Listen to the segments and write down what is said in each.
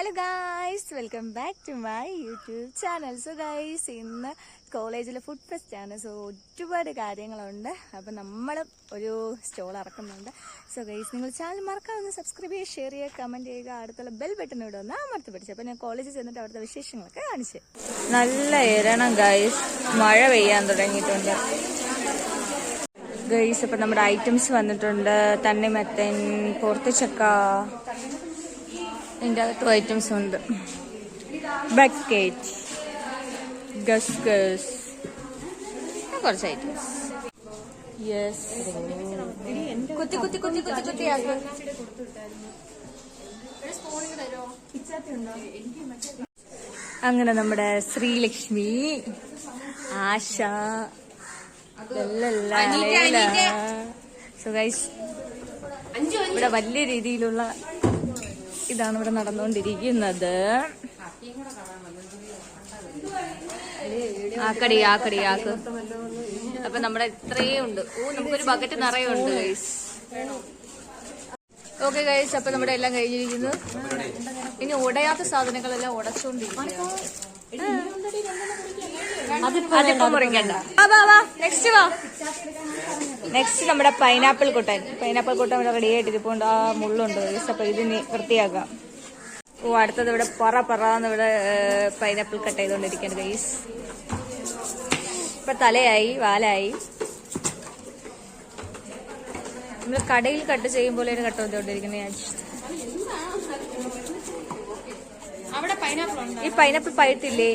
Hello guys welcome back to my YouTube channel so guys ഇന്ന് കോളേജിലെ food fest ആണ്. So ഒരുപാട് കാര്യങ്ങളുണ്ട്. അപ്പം നമ്മൾ ഒരു സ്റ്റോൾ ഇറക്കുന്നുണ്ട്. സോ ഗൈസ് നിങ്ങൾ ചാനൽ മറക്കാതെ സബ്സ്ക്രൈബ് ചെയ്യുക ഷെയർ ചെയ്യുക കമന്റ് ചെയ്യുക അടുത്തുള്ള ബെൽ ബട്ടൺ ഇവിടെ ഒന്ന് അമർത്തി പിടിച്ചു. അപ്പം ഞാൻ കോളേജിൽ ചെന്നിട്ട് അവിടുത്തെ വിശേഷങ്ങളൊക്കെ കാണിച്ചു. നല്ല ഇരണം ഗൈസ് മഴ പെയ്യാൻ തുടങ്ങിയിട്ടുണ്ട്. ഗൈസ് അപ്പം നമ്മുടെ ഐറ്റംസ് വന്നിട്ടുണ്ട്. തണ്ണിമത്തൻ പോർത്തുചക്ക ഇതിന്റെ ടു ഐറ്റംസ് ഉണ്ട്. ബക്കറ്റ് ഗസ്കസ് കുറച്ച് ഐറ്റംസ് യെസ് കുത്തി കുത്തി കുത്തി കുത്തി കുത്തി അങ്ങനെ നമ്മുടെ ശ്രീലക്ഷ്മി ആശ സോ ഗൈസ് ഇവിടെ വലിയ രീതിയിലുള്ള ഇതാണ് ഇവിടെ നടന്നുകൊണ്ടിരിക്കുന്നത്. ആക്കടി ആക്കടി ആക്ക്. അപ്പൊ നമ്മുടെ ഇത്രയും ഉണ്ട്. ഓ നമുക്കൊരു ബക്കറ്റ് നിറയെ ഉണ്ട് ഗൈസ് ഓക്കെ ഗൈസ് അപ്പൊ നമ്മുടെ എല്ലാം കഴിഞ്ഞിരിക്കുന്നു. ഇനി ഉടയാത്ത സാധനങ്ങളെല്ലാം ഉടച്ചോണ്ടിരിക്കുന്നു അതിപ്പോ മുറിക്കണ്ട. വാ വാ നെക്സ്റ്റ് വാ. നെക്സ്റ്റ് നമ്മുടെ പൈനാപ്പിൾ കുട്ടൻ. പൈനാപ്പിൾ കുട്ടൻ ഇവിടെ റെഡി ആയിട്ട് ഇരിപ്പുണ്ട്. ആ മുള്ളുണ്ട്. അപ്പൊ ഇതിനി വൃത്തിയാക്കാം. ഓ അടുത്തത് ഇവിടെ പറ പറന്ന് ഇവിടെ പൈനാപ്പിൾ കട്ട് ചെയ്തോണ്ടിരിക്കാൻ ഗൈസ് ഇപ്പൊ തലയായി വാലായി. നമ്മൾ കടയിൽ കട്ട് ചെയ്യും പോലെ കട്ട് ചെയ്തോണ്ടിരിക്കുന്നത് ഞാൻ ഈ പൈനാപ്പിൾ പഴുത്തില്ലേ?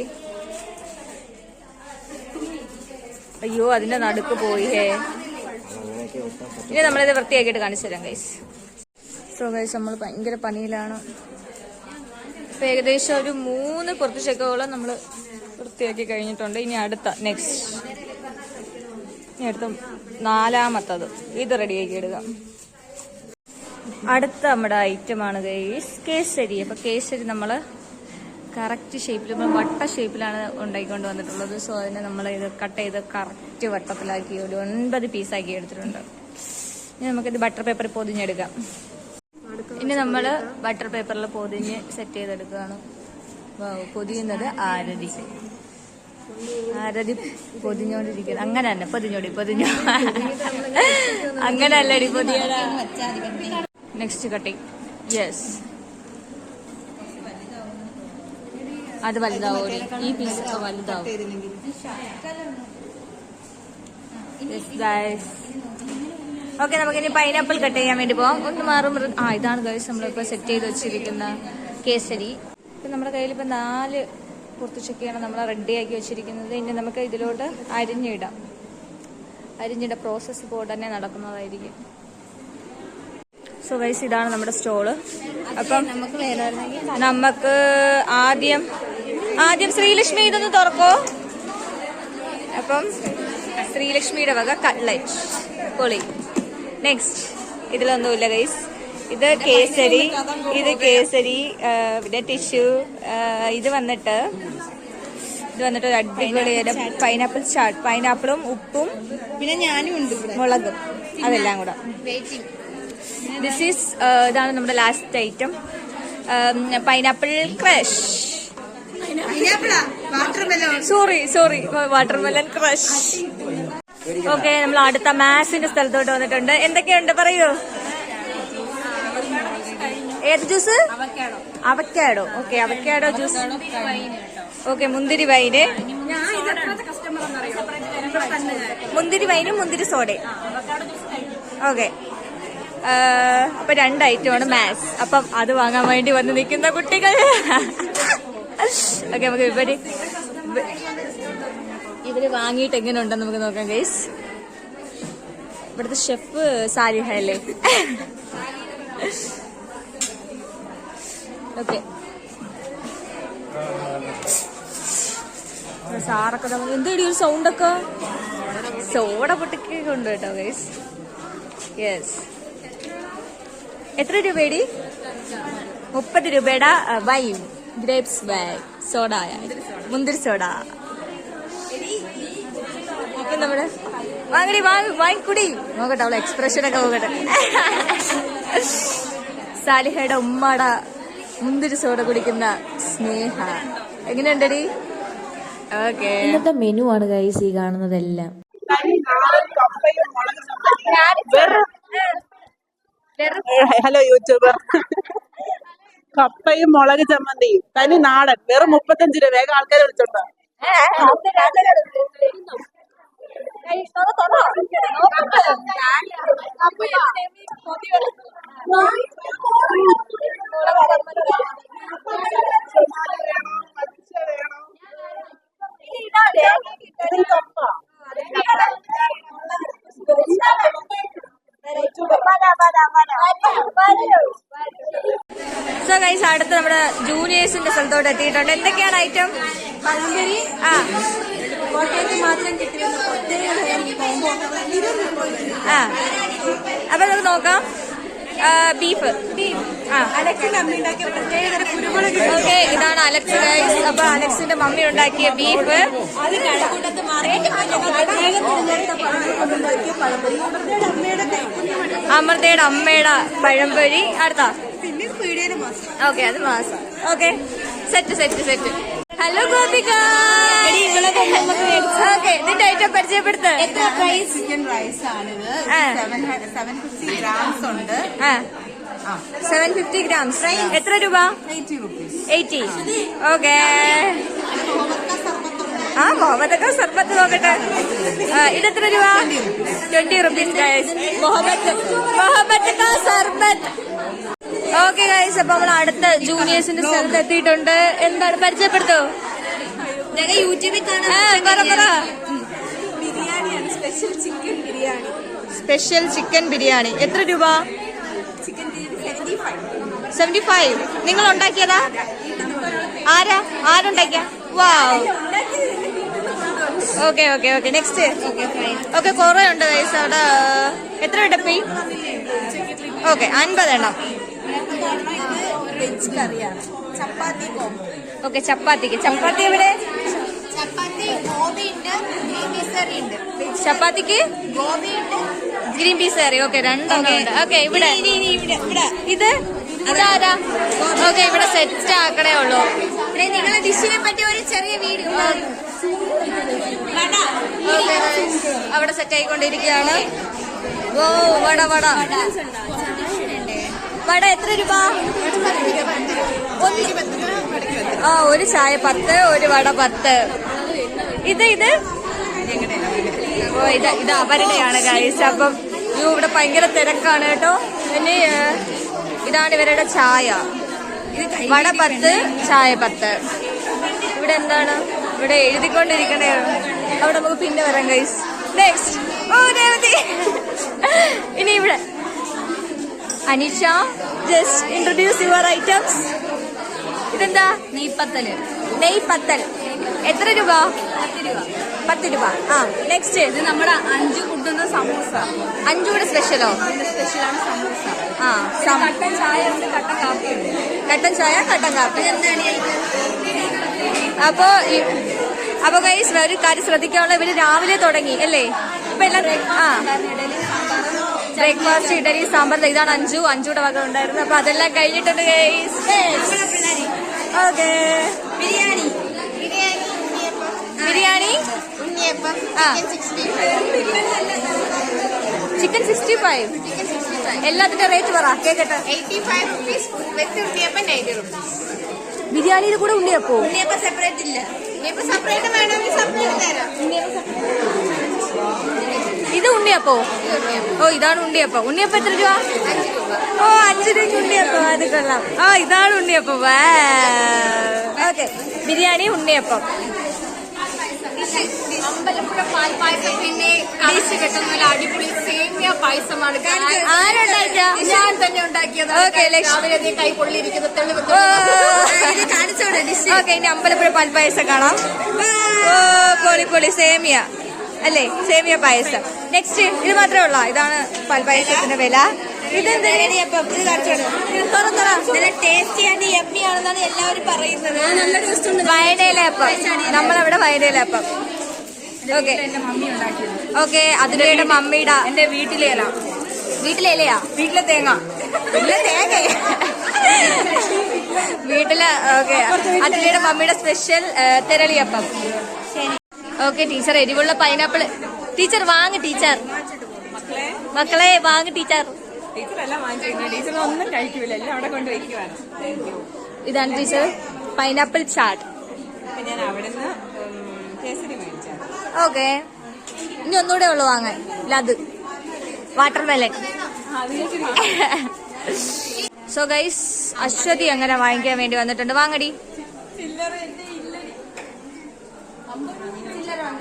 അയ്യോ അതിന്റെ നടുക്ക് പോയി ഹേ. ഇനി നമ്മളിത് വൃത്തിയാക്കിയിട്ട് കാണിച്ചു തരാം ഗൈസ് സോ ഗൈസ് നമ്മൾ ഭയങ്കര പണിയിലാണ്. ഇപ്പൊ ഏകദേശം ഒരു മൂന്ന് പുറത്ത് ചെക്കോളം നമ്മൾ വൃത്തിയാക്കി കഴിഞ്ഞിട്ടുണ്ട്. ഇനി അടുത്ത നെക്സ്റ്റ് ഇനി അടുത്ത നാലാമത്തത്. ഇത് റെഡിയാക്കി ഇടുക അടുത്ത നമ്മുടെ ഐറ്റമാണ് ഗൈസ് കേസരി. അപ്പൊ കേസരി നമ്മൾ കറക്റ്റ് ഷേപ്പിൽ നമ്മൾ വട്ട ഷേപ്പിലാണ് ഉണ്ടാക്കിക്കൊണ്ട് വന്നിട്ടുള്ളത്. സോ അതിനെ നമ്മൾ ഇത് കട്ട് ചെയ്ത് കറക്റ്റ് വട്ടത്തിലാക്കി ഒരു ഒൻപത് പീസാക്കി എടുത്തിട്ടുണ്ട്. ഇനി നമുക്കിത് ബട്ടർ പേപ്പറിൽ പൊതിഞ്ഞെടുക്കാം. ഇനി നമ്മൾ ബട്ടർ പേപ്പറിൽ പൊതിഞ്ഞ് സെറ്റ് ചെയ്തെടുക്കുകയാണ്. പൊതിയുന്നത് ആരതി. ആരതി പൊതിഞ്ഞോണ്ടിരിക്കുന്നത് അങ്ങനെ തന്നെ പൊതിഞ്ഞോടി പൊതിഞ്ഞോ. അങ്ങനെ അല്ലടി പൊതിയ നെക്സ്റ്റ് കട്ടിങ് യെസ് അത് വലുതാവും. ഈ പീസ് ഒക്കെ വലുതാവും. ഓക്കെ നമുക്കിനി പൈനാപ്പിൾ കട്ട് ചെയ്യാൻ വേണ്ടി പോവാം. ഒന്ന് മാറും. ആ ഇതാണ് ഗൈസ് നമ്മളിപ്പോ സെറ്റ് ചെയ്ത് വെച്ചിരിക്കുന്ന കേസരി. ഇപ്പൊ നമ്മുടെ കയ്യിൽ ഇപ്പൊ നാല് പുറത്തുച്ചൊക്കെയാണ് നമ്മൾ റെഡിയാക്കി വെച്ചിരിക്കുന്നത്. ഇനി നമുക്ക് ഇതിലോട്ട് അരിഞ്ഞിടാം. അരിഞ്ഞിട പ്രോസസ്സ് ഇപ്പോൾ തന്നെ നടക്കുന്നതായിരിക്കും. സോ ഗൈസ് ഇതാണ് നമ്മുടെ സ്റ്റോൾ അപ്പം നമുക്ക് ആദ്യം ആദ്യം ശ്രീലക്ഷ്മി ഇതൊന്ന് തുറക്കോ. അപ്പം ശ്രീലക്ഷ്മിയുടെ വക കട്ട്ലറ്റ് പൊളി. നെക്സ്റ്റ് ഇതിലൊന്നുമില്ല ഗൈസ് ഇത് കേസരി ഇത് കേസരി പിന്നെ ടിഷ്യൂ ഇത് വന്നിട്ട് ഇത് വന്നിട്ട് ഒരു അടിപൊളിയുടെ പൈനാപ്പിൾ ചാട്ട് പൈനാപ്പിളും ഉപ്പും പിന്നെ ഞാനും ഉണ്ട് മുളകും. അതെല്ലാം കൂടെ. ദിസ് ഈസ് ഇതാണ് നമ്മുടെ last item pineapple crush sorry sorry. Watermelon crush. Okay നമ്മൾ അടുത്ത മാസിന്റെ സ്ഥലത്തോട്ട് വന്നിട്ടുണ്ട്. എന്തൊക്കെയുണ്ട്? പറയൂ. ഏത് juice? Avocado. Okay avocado juice. Okay മുന്തിരി വൈന്. മുന്തിരി വൈനും മുന്തിരി സോഡയും. ഓക്കെ. അപ്പൊ രണ്ട് ഐറ്റമാണ് മാത്സ്. അപ്പം അത് വാങ്ങാൻ വേണ്ടി വന്ന് നിൽക്കുന്ന കുട്ടികൾ. ഓക്കെ നമുക്ക് ഇവ- ഇവർ വാങ്ങിയിട്ട് എങ്ങനെ ഉണ്ടെന്ന് നമുക്ക് നോക്കാം ഗൈസ് ഇവിടുത്തെ ഷെഫ് സാലിഹ അല്ലേ ഓക്കെ സാറൊക്കെ നമുക്ക് എന്തേടി ഒരു സൗണ്ട് ഒക്കെ? സോഡ പൊട്ടിക്കൊക്കെ ഉണ്ട് കേട്ടോ ഗൈസ് യെസ് എത്ര രൂപയടി മുപ്പത് രൂപയുടെ വൈൻ ഗ്രേപ്സ് ബാഗ് സോഡ. മുന്തിരി സോഡ. അപ്പൊ വാങ്ങടി വാങ്ങി വാങ്ങിക്കുടി. നോക്കട്ടെ അവളെ എക്സ്പ്രഷൻ ഒക്കെ നോക്കട്ടെ. സാലിഹയുടെ ഉമ്മാട മുന്തിരി സോഡ കുടിക്കുന്ന സ്നേഹ. എങ്ങനെയുണ്ടടി? ഓക്കെ. ഇന്നത്തെ മെനു ആണ് ഗൈസ് ഈ കാണുന്നതെല്ലാം. Hello YouTuber. കപ്പയും മുളക് ചമ്മന്തിയും തനി നാടൻ വെറും മുപ്പത്തഞ്ച് രൂപ വേഗം ആൾക്കാരെ വിളിച്ചോണ്ടോ ഗൈസ് അടുത്ത് നമ്മുടെ ജൂനിയേഴ്സിന്റെ സ്ഥലത്തോട്ട് എത്തിയിട്ടുണ്ട്. എന്തൊക്കെയാണ് ഐറ്റം? പഴംപൊരി ആ. കോട്ടയത്ത് മാത്രം കിട്ടുന്ന ആ. അപ്പൊ നമുക്ക് നോക്കാം. ബീഫ്. ഓക്കെ ഇതാണ് അലക്സ് ഗൈസ്. അപ്പൊ അലക്സിന്റെ മമ്മി ഉണ്ടാക്കിയ ബീഫ്. അമൃതയുടെ അമ്മയുടെ പഴംപൊരി. അടുത്ത. ഓക്കെ അത് മാസം. Okay set set set. Hello Gopika. Okay ഇതിന്റെ ഐറ്റം പരിചയപ്പെടുത്ത്. ചിക്കൻ റൈസ് ആണിത് ആ. സെവൻ ഫിഫ്റ്റി ഗ്രാംസ് ഉണ്ട്. സെവൻ ഫിഫ്റ്റി ഗ്രാംസ് എത്ര രൂപ? Eighty okay. ആ മുഹമ്മദൊക്കെ സർബത്ത് നോക്കട്ടെ. ഇതെത്ര രൂപ? ട്വന്റി റുപ്പീസ് ഗൈസ് മുഹമ്മദ് കാ സർബത്ത്. ഓക്കെ ഗൈസ് അപ്പൊ നമ്മൾ അടുത്ത ജൂനിയേഴ്സിന്റെ സ്ഥലത്ത് എത്തിയിട്ടുണ്ട്. എന്താണ്? പരിചയപ്പെടുത്തോ? ഞങ്ങൾ യൂട്യൂബിൽ ബിരിയാണിയാണ്. Special chicken biryani. Special chicken biryani. എത്ര രൂപ? ചിക്കൻ സെവന്റി ഫൈവ് നിങ്ങൾ ഉണ്ടാക്കിയതാ? ആരാ? ആരുണ്ടാക്കിയ? വാ okay okay okay next okay കുറേ ഉണ്ട് ഗൈസ് അവിടെ എത്ര ഡപ്പി ഓക്കെ അൻപതെണ്ണം ചപ്പാത്തി ഓക്കെ ചപ്പാത്തിക്ക് ചപ്പാത്തി എവിടെ ചപ്പാത്തി ഗോബി ഉണ്ട് ഗ്രീൻ ഉണ്ട് ചപ്പാത്തിക്ക് ഗോബി ഉണ്ട് ഗ്രീൻ പീസ് കറി ഓക്കെ രണ്ടെണ്ണം ഓക്കെ ഇവിടെ ഇത് ഇതാരാ ഓക്കെ ഇവിടെ സെറ്റ് ആക്കണേ ഉള്ളൂ ഇവിടെ നിങ്ങളെ ഡിഷിനെ പറ്റി ഒരു ചെറിയ വീഡിയോ. അവിടെ സെറ്റ് ആയിക്കൊണ്ടിരിക്കുകയാണ് ഓ വട വട വട എത്ര രൂപ? ആ ഒരു ചായ പത്ത് ഒരു വട പത്ത്. ഇത് ഇത്? ഓ ഇത് ഇത് അവരുടെയാണ് ഗൈസ് അപ്പം അയ്യോ ഇവിടെ ഭയങ്കര തിരക്കാണ് കേട്ടോ. പിന്നെ ഇതാണ് ഇവരുടെ ചായ. വട പത്ത് ചായ പത്ത്. ഇവിടെ എന്താണ്? ഇവിടെ എഴുതിക്കൊണ്ടിരിക്കണേ. അവിടെ നമുക്ക് പിന്നെ വരാം ഗൈസ് നെക്സ്റ്റ് ഓ ദേവതി. ഇനി ഇവിടെ. Anisha just introduce your items ഇതെന്താ? നെയ്പത്തൽ നെയ്പത്തൽ എത്ര രൂപ? പത്ത് രൂപ. ആ നെക്സ്റ്റ് ഇത് നമ്മുടെ അഞ്ചു കൂട്ടുന്ന സമൂസ. അഞ്ചൂടെ സ്പെഷ്യലോ സ്പെഷ്യലാണ് സമൂസ. ആ കട്ടൻ ചായ ഉണ്ട് കട്ടൻ കാപ്പി ഉണ്ട്. കട്ടൻ ചായ കട്ടൻ കാപ്പി. അപ്പോ അപ്പൊ കൈസ് ഒരു കാര്യം ശ്രദ്ധിക്കാനുള്ള ഇവർ രാവിലെ തുടങ്ങി അല്ലേ? ഇപ്പൊ എല്ലാം ആ. ബ്രേക്ക്ഫാസ്റ്റ് ഇഡലി സാമ്പാർ. ഇതാണ് അഞ്ചു അഞ്ചുടെ വക ഉണ്ടായിരുന്നു. അപ്പൊ അതെല്ലാം കഴിഞ്ഞിട്ടുണ്ട് ഓക്കെ ബിരിയാണി. ബിരിയാണി? ഉണ്ണിയപ്പം. ചിക്കൻ സിക്സ്റ്റി ഫൈവ് എല്ലാത്തിന്റെ റേറ്റ് പറ കേക്കട്ടെ. ഉണ്ണിയപ്പം ബിരിയാണിയിൽ കൂടെ ഉണ്ണിയപ്പോ? ഉണ്ണിയപ്പം സെപ്പറേറ്റ് ഇല്ല. ഉണ്ണിയപ്പം സെപ്പറേറ്റ് വേണമെങ്കിൽ സെപ്പറേറ്റ് തരാം. ഇത് ഉണ്ണിയപ്പോ? ഓ ഇതാണ് ഉണ്ണിയപ്പം. ഉണ്ണിയപ്പം എത്ര രൂപ? ഓ അഞ്ച് രൂപ ഉണ്ണിയപ്പം. അത് കൊള്ളാം. ആ ഇതാണ് ഉണ്ണിയപ്പം. ഓക്കെ. ബിരിയാണി ഉണ്ണിയപ്പം. അമ്പലപ്പുഴ പാൽപ്പായസം പിന്നെ കളിച്ച് കിട്ടുന്ന അടിപൊളി സേമിയ പായസമാണ്. ഞാൻ തന്നെ ഉണ്ടാക്കിയത്. ഓക്കെ രാവിലെ ദേ കൈ പൊള്ളിയിരിക്കുന്ന തെളിവ് കാണിച്ചോടെ ഓക്കെ ഇനി അമ്പലപ്പുഴ പാൽപ്പായസം കാണാം. ഓ പൊളി പൊളി സേമിയ. അല്ലേ? സേമിയ പായസം നെക്സ്റ്റ് ഇത് മാത്രമേ ഉള്ളൂ. ഇതാണ് പാൽപ്പായസത്തിന്റെ വില. ഇതെന്ത് നല്ല ടേസ്റ്റി ആൻഡ് യമ്മി ആണെന്നാണ് എല്ലാവരും പറയുന്നത്. നല്ല ടേസ്റ്റ് ഉണ്ട്. വയനയിലപ്പം നമ്മളവിടെ വയനയിലപ്പം ഓക്കെ ഓക്കെ അതിന്റെ മമ്മിയുടെ. എന്റെ വീട്ടിലെ ഇല. വീട്ടിലെ ഇലയാ? വീട്ടിലെ തേങ്ങ. വീട്ടിലെ തേങ്ങ? വീട്ടിൽ ഓക്കെ അതിലയുടെ മമ്മിയുടെ സ്പെഷ്യൽ തെരളിയപ്പം. ഓക്കെ ടീച്ചർ എരിവുള്ള പൈനാപ്പിൾ. ടീച്ചർ വാങ്ങ് ടീച്ചർ. മക്കളെ വാങ്ങ് ടീച്ചർ. ഇതാണ് ടീച്ചർ പൈനാപ്പിൾ ചാട്ട്. ഓക്കെ. ഇനി ഒന്നുകൂടെ ഉള്ളു വാങ്ങാൻ. ലത് water melon so guys Aswathy അങ്ങനെ വാങ്ങിക്കാൻ വേണ്ടി വന്നിട്ടുണ്ട്. വാങ്ങടി.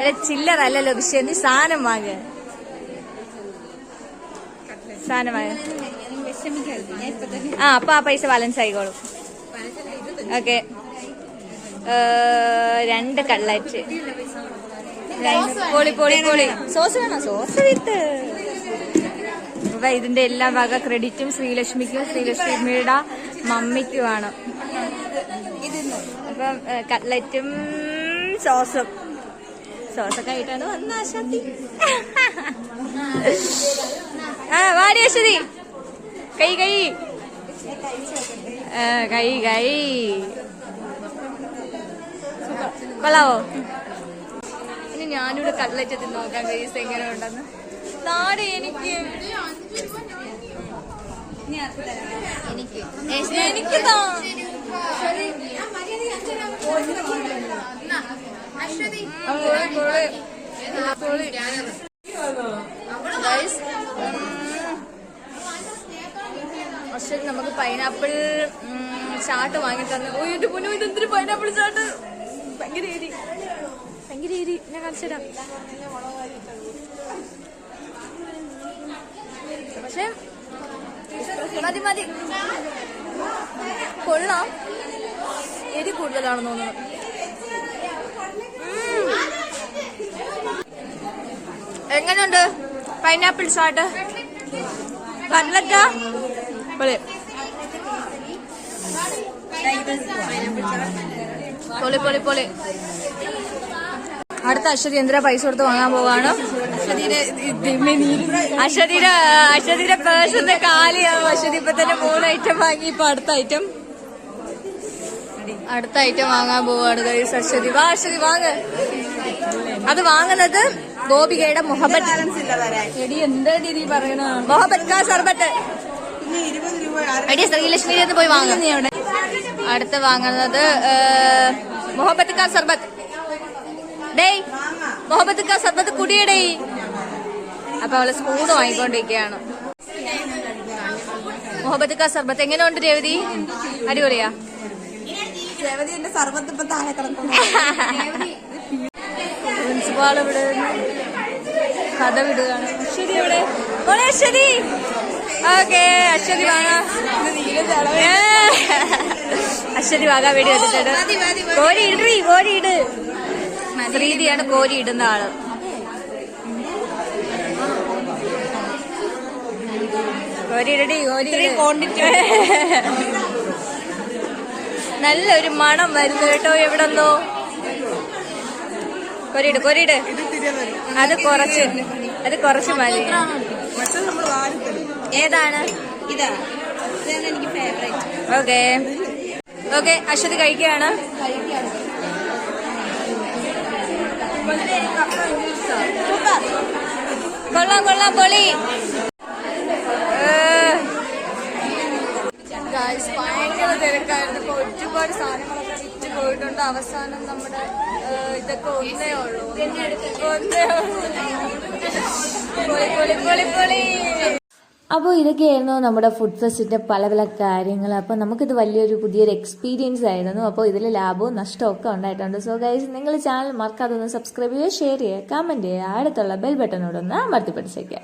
അല്ല ചില്ലറ അല്ലല്ലോ പക്ഷെ നീ സാധനം വാങ്ങ. ആ അപ്പൊ ആ പൈസ ബാലൻസ് ആയിക്കോളും. ഓക്കെ രണ്ട് കള്ളറ്റ് പൊളി പൊളി പൊളി സോസ് വേണോ? Sauce with. ഇതിന്റെ എല്ലാ വക ക്രെഡിറ്റും ശ്രീലക്ഷ്മിക്കും ശ്രീലക്ഷ്മിയുടെ മമ്മിക്കുമാണ് അപ്പം കട്ട്ലറ്റും സോസും സോസൊക്കെ ആയിട്ടാണ് വന്ന അശാന്തി ആ വാടി അശ്വതി കൈ കൈ. കൈ കൈ. കൊള്ളാവോ? ഇനി ഞാനിവിടെ കട്ട്ലറ്റ് തിന്ന് നോക്കാം ഗൈസ് എങ്ങനെ ഉണ്ടെന്ന് നാടെ എനിക്ക് എനിക്ക്. എനിക്ക് താ. പക്ഷെ നമുക്ക് പൈനാപ്പിൾ ചാട്ട് വാങ്ങി തന്നു. ഓ എന്റെ പൊന്നു ഇതെന്തൊരു പൈനാപ്പിൾ ചാട്ട്? ഭയങ്കര ഏരി ഭയങ്കര ഏരി ഞാൻ കാണിച്ചുതരാം പക്ഷെ മതി മതി. കൊള്ളാം. എരി കൂടുതലാണെന്ന് തോന്നുന്നു. എങ്ങനെയുണ്ട് പൈനാപ്പിൾ ചാട്ട് കട്ലറ്റാ പൊളി. പൊളി പൊളി പൊളി. അടുത്ത അശ്വതി എന്തിനാ പൈസ കൊടുത്ത് വാങ്ങാൻ പോവാണ്? അശ്വതിയുടെ അശ്വതിയുടെ പേഴ്സിന്റെ കാലിയാവും. അശ്വതി ഇപ്പൊ തന്നെ മൂന്ന് ഐറ്റം വാങ്ങി. ഇപ്പൊ അടുത്ത ഐറ്റം അടുത്ത ഐറ്റം വാങ്ങാൻ പോവാണ് അശ്വതി വാ അശ്വതി വാങ്ങ്. അത് വാങ്ങുന്നത് ഗോപികയുടെ മുഹബത്ത്. മുഹബത്ത് കാ സർബത്ത്. എടി നിന്ന് പോയി വാങ്ങുന്ന അടുത്ത് വാങ്ങുന്നത് മുഹബത്ത് കാ സർബത്ത്. ഡേയ് മുഹബത്ത് കാ സർബത്ത് കുടിയടേ അപ്പൊ അവൾ സ്പൂൺ വാങ്ങിക്കൊണ്ടിരിക്കുകയാണ്. മുഹബത്ത് കാ സർബത്ത് എങ്ങനെ ഉണ്ട് രേവതി? അടിപൊളിയാ? രേവതിന്റെ സർബത്ത് ഇപ്പൊ താഴെ കിടക്കുന്നു. പ്രിൻസിപ്പാൾ ഇവിടെ നിന്ന് കഥ വിടുകയാണ് അശ്വതി എവിടെ? മോളെ അശ്വതി! ഓക്കെ അശ്വതി വാങ്ങാം അശ്വതി വാങ്ങാൻ വേണ്ടി വന്നിട്ടുണ്ട് കോരി ഇടറി കോരി ഇട്. കോരി ഇടുന്ന ആൾ. കോരി ഇടടി കോരി. നല്ലൊരു മണം വരുന്നു കേട്ടോ എവിടെന്നോ. കൊരിയിട് കൊരിയിട്. അത് കുറച്ച് അത് കുറച്ച് മതി. ഏതാണ്? ഓക്കെ. ഓക്കെ അശ്വതി കഴിക്കുകയാണ്. കൊള്ളാം കൊള്ളാം പൊളി. ഭയങ്കര തിരക്കായിരുന്നു. ഇപ്പൊ ഒരുപാട് സാധനങ്ങളൊക്കെ വിറ്റ് പോയിട്ടുണ്ട്. അവസാനം നമ്മുടെ അപ്പോൾ ഇതൊക്കെയായിരുന്നു നമ്മുടെ ഫുഡ് ഫെസ്റ്റിന്റെ പല പല കാര്യങ്ങൾ. അപ്പോൾ നമുക്കിത് വലിയൊരു പുതിയൊരു എക്സ്പീരിയൻസ് ആയിരുന്നു. അപ്പോൾ ഇതിൽ ലാഭവും നഷ്ടവും ഒക്കെ ഉണ്ടായിട്ടുണ്ട്. സോ ഗൈസ് നിങ്ങൾ ചാനൽ മറക്കാതെ ഒന്ന് സബ്സ്ക്രൈബ് ചെയ്യുക ഷെയർ ചെയ്യുക കമന്റ് ചെയ്യുക. അടുത്തുള്ള ബെൽ ബട്ടനോടൊന്ന് അമർത്തി പിടിച്ചേക്കുക